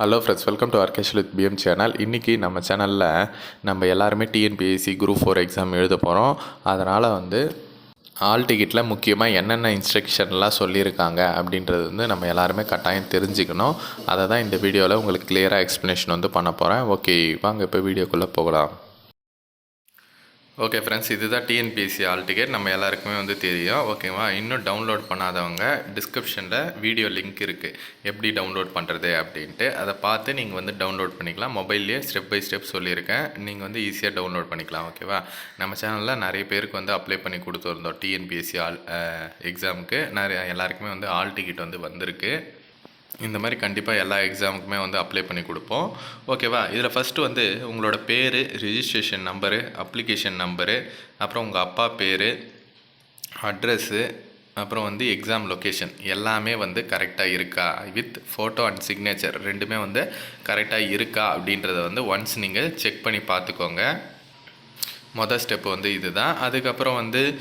Hello friends welcome to Arkesh with PM channel இன்றைக்கி நம்ம சேனலில் நம்ம எல்லாருமே டிஎன்பிஎஸ்சி குரூப் ஃபோர் எக்ஸாம் எழுத போகிறோம் அதனால் வந்து ஆல் டிக்கெட்டில் முக்கியமாக என்னென்ன இன்ஸ்ட்ரக்ஷன்லாம் சொல்லியிருக்காங்க அப்படின்றது வந்து நம்ம எல்லாருமே கட்டாயம் தெரிஞ்சுக்கணும். அதை தான் இந்த வீடியோவில் உங்களுக்கு கிளியராக எக்ஸ்ப்ளனேஷன் வந்து பண்ண போகிறேன் ஓகே வாங்க இப்போ வீடியோக்குள்ளே போகலாம். ஓகே ஃப்ரெண்ட்ஸ் இதுதான் டிஎன்பிஎஸ்சி ஆல் டிக்கெட் நம்ம எல்லாருக்குமே வந்து தெரியும். ஓகேவா இன்னும் டவுன்லோட் பண்ணாதவங்க டிஸ்கிரிப்ஷனில் வீடியோ லிங்க் இருக்குது எப்படி டவுன்லோட் பண்ணுறது அப்படின்ட்டு. அதை பார்த்து நீங்கள் வந்து டவுன்லோட் பண்ணிக்கலாம். மொபைல்லேயே ஸ்டெப் பை ஸ்டெப் சொல்லியிருக்கேன். நீங்கள் வந்து ஈஸியாக டவுன்லோட் பண்ணிக்கலாம் ஓகேவா நம்ம சேனலில் நிறைய பேருக்கு வந்து அப்ளை பண்ணி கொடுத்துருந்தோம் டிஎன்பிஎஸ்சி ஆல் எக்ஸாமுக்கு நிறைய எல்லாருக்குமே வந்து ஆல் டிக்கெட் வந்து வந்திருக்கு. இந்த மாதிரி கண்டிப்பாக எல்லா எக்ஸாமுக்குமே வந்து அப்ளை பண்ணி கொடுப்போம். ஓகேவா இதில் ஃபஸ்ட்டு வந்து உங்களோட பேர் ரிஜிஸ்ட்ரேஷன் நம்பரு அப்ளிகேஷன் நம்பரு அப்புறம் உங்கள் அப்பா பேர் அட்ரஸ்ஸு அப்புறம் வந்து எக்ஸாம் லொக்கேஷன் எல்லாமே வந்து கரெக்டாக இருக்கா? வித் ஃபோட்டோ அண்ட் சிக்னேச்சர் ரெண்டுமே வந்து கரெக்டாக இருக்கா? அப்படின்றத வந்து ஒன்ஸ் நீங்கள் செக் பண்ணி பார்த்துக்கோங்க. மொதல் ஸ்டெப் வந்து இதுதான். அதுக்கப்புறம் வந்து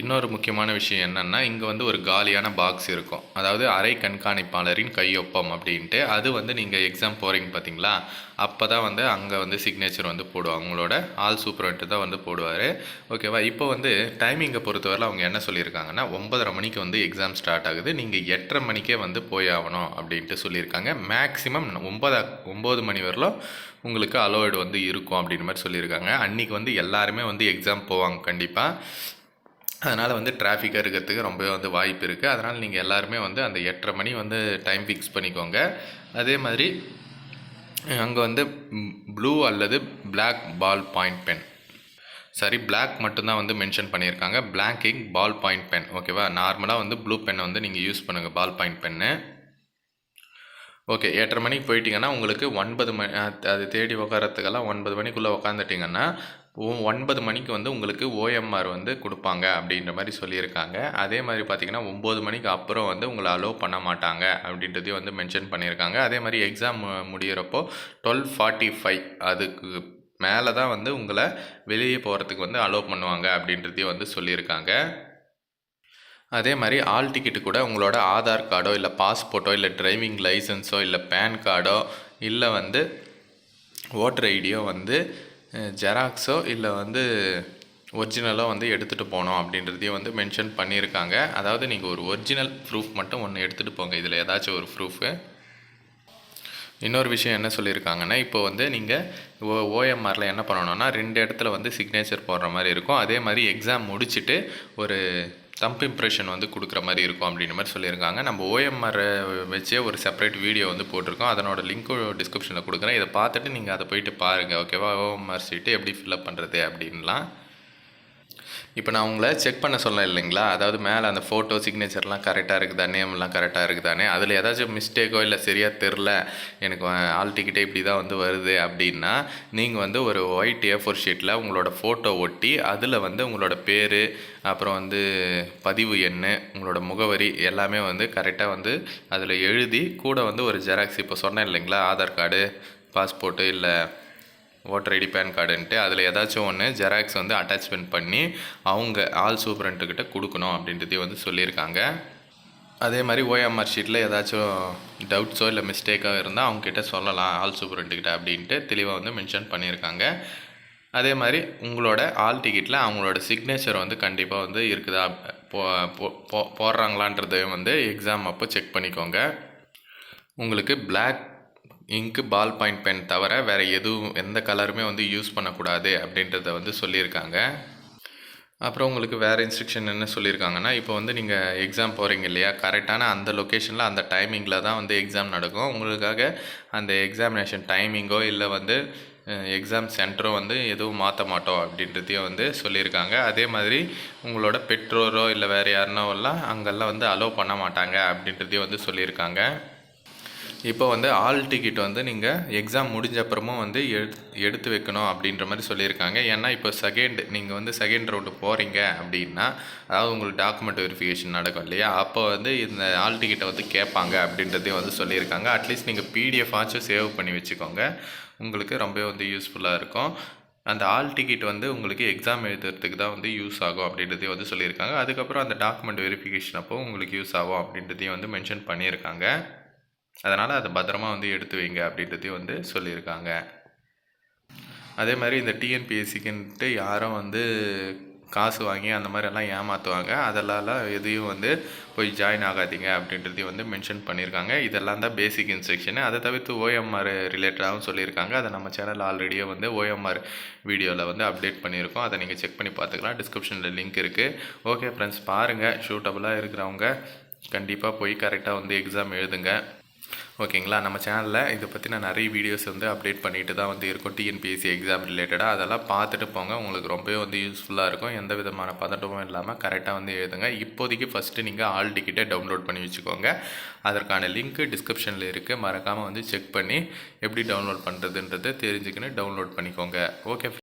இன்னொரு முக்கியமான விஷயம் என்னென்னா இங்கே வந்து ஒரு காலியான பாக்ஸ் இருக்கும். அதாவது அரை கண்காணிப்பாளரின் கையொப்பம் அப்படின்ட்டு. அது வந்து நீங்கள் எக்ஸாம் போகிறீங்க பார்த்தீங்களா அப்போ தான் வந்து அங்கே வந்து சிக்னேச்சர் வந்து போடுவாங்க. அவங்களோட ஆல் சூப்பரண்ட்டு தான் வந்து போடுவார். ஓகேவா இப்போ வந்து டைமிங்கை பொறுத்தவரை அவங்க என்ன சொல்லியிருக்காங்கன்னா ஒன்பதரை மணிக்கு வந்து எக்ஸாம் ஸ்டார்ட் ஆகுது. நீங்கள் எட்டரை மணிக்கே வந்து போய் ஆகணும் அப்படின்ட்டு சொல்லியிருக்காங்க. மேக்ஸிமம் ஒன்பதா ஒம்பது மணி வரலும் உங்களுக்கு அலோய்டு வந்து இருக்கும் அப்படின்ற மாதிரி சொல்லியிருக்காங்க. அன்றைக்கி வந்து எல்லாருமே வந்து எக்ஸாம் போவாங்க கண்டிப்பாக அதனால் வந்து டிராஃபிக்காக இருக்கிறதுக்கு ரொம்பவே வந்து வாய்ப்பு இருக்குது அதனால் நீங்கள் எல்லாருமே வந்து அந்த எட்டரை மணி வந்து டைம் ஃபிக்ஸ் பண்ணிக்கோங்க. அதே மாதிரி அங்கே வந்து ப்ளூ அல்லது பிளாக் பால் பாயிண்ட் பென் சரி பிளாக் மட்டும்தான் வந்து மென்ஷன் பண்ணியிருக்காங்க. பிளாங்கிங் பால் பாயிண்ட் பென் ஓகேவா நார்மலாக வந்து ப்ளூ பென்னை வந்து நீங்கள் யூஸ் பண்ணுங்கள் பால் பாயிண்ட் பென்னு ஓகே எட்டரை மணிக்கு போயிட்டீங்கன்னா உங்களுக்கு ஒன்பது மணி அது அது தேடி உட்காரத்துக்கெல்லாம் ஒன்பது மணிக்குள்ளே உக்காந்துட்டிங்கன்னா ஒன்பது மணிக்கு வந்து உங்களுக்கு ஓஎம்ஆர் வந்து கொடுப்பாங்க அப்படின்ற மாதிரி சொல்லியிருக்காங்க. அதே மாதிரி பார்த்தீங்கன்னா ஒம்பது மணிக்கு அப்புறம் வந்து உங்களை அலோவ் பண்ண மாட்டாங்க அப்படின்றதையும் வந்து மென்ஷன் பண்ணியிருக்காங்க. அதே மாதிரி எக்ஸாம் முடியிறப்போ டுவெல் ஃபார்ட்டி ஃபைவ் அதுக்கு மேலே தான் வந்து உங்களை வெளியே போகிறதுக்கு வந்து அலோவ் பண்ணுவாங்க அப்படின்றதையும் வந்து சொல்லியிருக்காங்க. அதே மாதிரி ஆல் டிக்கெட்டு கூட உங்களோட ஆதார் கார்டோ இல்லை பாஸ்போர்ட்டோ இல்லை டிரைவிங் லைசன்ஸோ இல்லை பேன் கார்டோ இல்லை வந்து ஓட்டர் ஐடியோ வந்து ஜெராக்ஸோ இல்லை வந்து ஒரிஜினலோ வந்து எடுத்துகிட்டு போகணும் அப்படின்றதையும் வந்து மென்ஷன் பண்ணியிருக்காங்க. அதாவது நீங்கள் ஒரு ஒரிஜினல் ப்ரூஃப் மட்டும் ஒன்று எடுத்துகிட்டு போங்க. இதில் ஏதாச்சும் ஒரு ப்ரூஃபு இன்னொரு விஷயம் என்ன சொல்லியிருக்காங்கன்னா இப்போ வந்து நீங்கள் ஓ ஓஎம்ஆரில் என்ன பண்ணணும்னா ரெண்டு இடத்துல வந்து சிக்னேச்சர் போடுற மாதிரி இருக்கும். அதே மாதிரி எக்ஸாம் முடிச்சுட்டு ஒரு தம்ப் இம்ப்ரெஷன் வந்து கொடுக்குற மாதிரி இருக்கும் அப்படின்ற மாதிரி சொல்லியிருக்காங்க. நம்ம ஓஎம்ஆர் வச்சே ஒரு செப்பரேட் வீடியோ வந்து போட்டிருக்கோம். அதனோட லிங்க்கும் டிஸ்கிரிப்ஷனில் கொடுக்குறேன். இதை பார்த்துட்டு நீங்கள் அதை போயிட்டு பாருங்கள் ஓகேவா ஓஎம்ஆர் சீட்டு எப்படி ஃபில்அப் பண்ணுறது அப்படின்லாம். இப்போ நான் உங்களை செக் பண்ண சொல்ல இல்லைங்களா? அதாவது மேலே அந்த ஃபோட்டோ சிக்னேச்சர்லாம் கரெக்டாக இருக்குதா? நேம்லாம் கரெக்டாக இருக்குதானே அதில் ஏதாச்சும் மிஸ்டேக்கோ இல்லை சரியாக தெரில எனக்கு ஆல் டிக்கெட்டே இப்படி தான் வந்து வருது அப்படின்னா நீங்கள் வந்து ஒரு ஒயிட் ஏ ஃபோர் ஷீட்டில் உங்களோட ஃபோட்டோ ஒட்டி அதில் வந்து உங்களோட பேர் அப்புறம் வந்து பதிவு எண் உங்களோட முகவரி எல்லாமே வந்து கரெக்டாக வந்து அதில் எழுதி கூட வந்து ஒரு ஜெராக்ஸ் இப்போ சொன்னேன் இல்லைங்களா? ஆதார் கார்டு பாஸ்போர்ட்டு இல்லை ஓட்டர் ஐடி பேன் கார்டுன்ட்டு அதில் ஏதாச்சும் ஒன்று ஜெராக்ஸ் வந்து அட்டாச்மெண்ட் பண்ணி அவங்க ஆல் சூப்பரண்ட்டுக்கிட்ட கொடுக்கணும் அப்படின்றதையும் வந்து சொல்லியிருக்காங்க. அதே மாதிரி ஓஎம்ஆர் ஷீட்டில் ஏதாச்சும் டவுட்ஸோ இல்லை மிஸ்டேக்கோ இருந்தால் அவங்கக்கிட்ட சொல்லலாம் ஆல் சூப்பரண்ட்டுக்கிட்ட அப்படின்ட்டு தெளிவாக வந்து மென்ஷன் பண்ணியிருக்காங்க. அதே மாதிரி உங்களோட ஆல் டிக்கெட்டில் அவங்களோட சிக்னேச்சர் வந்து கண்டிப்பாக வந்து இருக்குதா? போ போடுறாங்களான்றதையும் வந்து எக்ஸாம் அப்போ செக் பண்ணிக்கோங்க. உங்களுக்கு பிளாக் இங்கு பால் பாயிண்ட் பென் தவிர வேறு எதுவும் எந்த கலருமே வந்து யூஸ் பண்ணக்கூடாது அப்படின்றத வந்து சொல்லியிருக்காங்க. அப்புறம் உங்களுக்கு வேறு இன்ஸ்ட்ரக்ஷன் என்ன சொல்லியிருக்காங்கன்னா இப்போ வந்து நீங்கள் எக்ஸாம் போகிறீங்க இல்லையா? கரெக்டான அந்த லொக்கேஷனில் அந்த டைமிங்கில் தான் வந்து எக்ஸாம் நடக்கும். உங்களுக்காக அந்த எக்ஸாமினேஷன் டைமிங்கோ இல்லை வந்து எக்ஸாம் சென்டரோ வந்து எதுவும் மாற்ற மாட்டோம் அப்படின்றதையும் வந்து சொல்லியிருக்காங்க. அதே மாதிரி உங்களோட பெற்றோரோ இல்லை வேறு யாருனோ எல்லாம் அங்கெல்லாம் வந்து அலோவ் பண்ண மாட்டாங்க அப்படின்றதையும் வந்து சொல்லியிருக்காங்க. இப்போ வந்து ஆல் டிக்கெட் வந்து நீங்கள் எக்ஸாம் முடிஞ்ச அப்புறமும் வந்து எடு எடுத்து வைக்கணும் அப்படின்ற மாதிரி சொல்லியிருக்காங்க. ஏன்னா இப்போ செகண்ட் நீங்கள் வந்து செகண்ட் ரவுண்டு போகிறீங்க அப்படின்னா அதாவது உங்களுக்கு டாக்குமெண்ட் வெரிஃபிகேஷன் நடக்கும் இல்லையா? அப்போ வந்து இந்த ஆல் டிக்கெட்டை வந்து கேட்பாங்க அப்படின்றதையும் வந்து சொல்லியிருக்காங்க. அட்லீஸ்ட் நீங்கள் பிடிஎஃப் ஆச்சும் சேவ் பண்ணி வச்சுக்கோங்க. உங்களுக்கு ரொம்பவே வந்து யூஸ்ஃபுல்லாக இருக்கும். அந்த ஆல் டிக்கெட் வந்து உங்களுக்கு எக்ஸாம் எழுதுறதுக்கு தான் வந்து யூஸ் ஆகும் அப்படின்றதையும் வந்து சொல்லியிருக்காங்க. அதுக்கப்புறம் அந்த டாக்குமெண்ட் வெரிஃபிகேஷன் அப்போ உங்களுக்கு யூஸ் ஆகும் அப்படின்றதையும் வந்து மென்ஷன் பண்ணியிருக்காங்க. அதனால் அதை பத்திரமா வந்து எடுத்து வைங்க அப்படின்றதையும் வந்து சொல்லியிருக்காங்க. அதே மாதிரி இந்த டிஎன்பிஎஸ்சிக்குன்ட்டு யாரும் வந்து காசு வாங்கி அந்த மாதிரி எல்லாம் ஏமாற்றுவாங்க அதெல்லாம் எதையும் வந்து போய் ஜாயின் ஆகாதீங்க அப்படின்றதையும் வந்து மென்ஷன் பண்ணியிருக்காங்க. இதெல்லாம் தான் பேசிக் இன்ஸ்ட்ரக்ஷனு அதை தவிர்த்து ஓஎம்ஆர் ரிலேட்டடாகவும் சொல்லியிருக்காங்க. அதை நம்ம சேனல் ஆல்ரெடியே வந்து ஓஎம்ஆர் வீடியோவில் வந்து அப்டேட் பண்ணியிருக்கோம். அதை நீங்கள் செக் பண்ணி பார்த்துக்கலாம். டிஸ்கிரிப்ஷனில் லிங்க் இருக்குது ஓகே ஃப்ரெண்ட்ஸ் பாருங்கள் ஷூட்டபுளாக இருக்கிறவங்க கண்டிப்பாக போய் கரெக்டாக வந்து எக்ஸாம் எழுதுங்க. ஓகேங்களா? நம்ம சேனலில் இதை பற்றின நிறைய வீடியோஸ் வந்து அப்டேட் பண்ணிட்டு தான் வந்து இருக்கும். டிஎன்பிஎஸ்சி எக்ஸாம் ரிலேட்டடாக அதெல்லாம் பார்த்துட்டு போங்க. உங்களுக்கு ரொம்பவே வந்து யூஸ்ஃபுல்லாக இருக்கும். எந்த விதமான பதட்டமும் இல்லாமல் கரெக்டாக வந்து எழுதுங்க. இப்போதைக்கு ஃபஸ்ட்டு நீங்கள் ஆல் டிக்கெட்டை டவுன்லோட் பண்ணி வச்சுக்கோங்க. அதற்கான லிங்க்கு டிஸ்கிரிப்ஷனில் இருக்குது மறக்காமல் வந்து செக் பண்ணி எப்படி டவுன்லோட் பண்ணுறதுன்றதை தெரிஞ்சுக்கின்னு டவுன்லோட் பண்ணிக்கோங்க. ஓகே